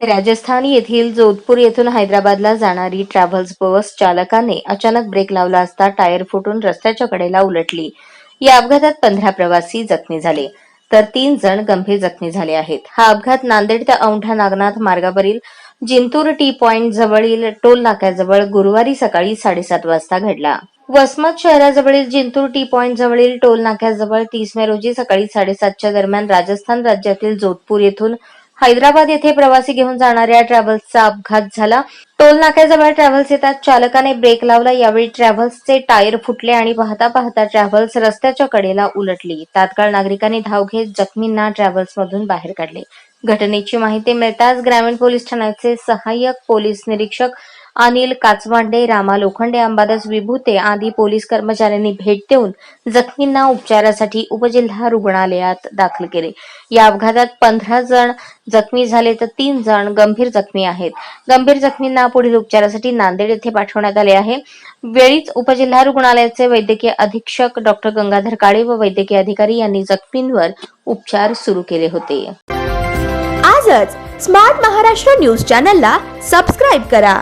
राजस्थान येथील जोधपूर येथून हैदराबादला जाणारी ट्रॅव्हल्स बस चालकाने अचानक ब्रेक लावला असता टायर फुटून रस्त्याच्या कडेला उलटली. या अपघातात पंधरा प्रवासी जखमी झाले तर तीन जण गंभीर जखमी झाले आहेत. हा अपघात नांदेड ते औंढा नागनाथ मार्गावरील जिंतूर टी पॉइंट जवळील टोल नाक्याजवळ गुरुवारी सकाळी साडेसात वाजता घडला. वसमत शहराजवळील जिंतूर टी पॉइंट जवळील टोल नाक्याजवळ तीस मे रोजी सकाळी साडेसातच्या दरम्यान राजस्थान राज्यातील जोधपूर येथून हैदराबाद येथे प्रवासी घेऊन जाणाऱ्या ट्रॅव्हल्सचा अपघात झाला. टोल नाक्याजवळ ट्रॅव्हल्स येतात. चालकाने ब्रेक लावला. यावेळी ट्रॅव्हल्सचे टायर फुटले आणि पाहता पाहता ट्रॅव्हल्स रस्त्याच्या कडेला उलटली. तात्काळ नागरिकांनी धाव घेत जखमींना ट्रॅव्हल्समधून बाहेर काढले. घटनेची माहिती मिळताच ग्रामीण पोलीस ठाण्याचे सहाय्यक पोलीस निरीक्षक अनिल काचवांडे रामा लोखंडे अंबादास विभूते आदी पोलीस कर्मचाऱ्यांनी भेट देऊन जखमींना उपचारासाठी उपजिल्हा रुग्णालयात दाखल केले. या अपघातात पंधरा जण जखमी झाले तर तीन जण गंभीर जखमी आहेत. गंभीर जखमींना पुढील उपचारासाठी नांदेड येथे पाठवण्यात आले आहे. वेळीच उपजिल्हा रुग्णालयाचे वैद्यकीय अधीक्षक डॉक्टर गंगाधर काळे व वैद्यकीय अधिकारी यांनी जखमींवर उपचार सुरू केले होते. आजच स्मार्ट महाराष्ट्र न्यूज चॅनलला सबस्क्राईब करा.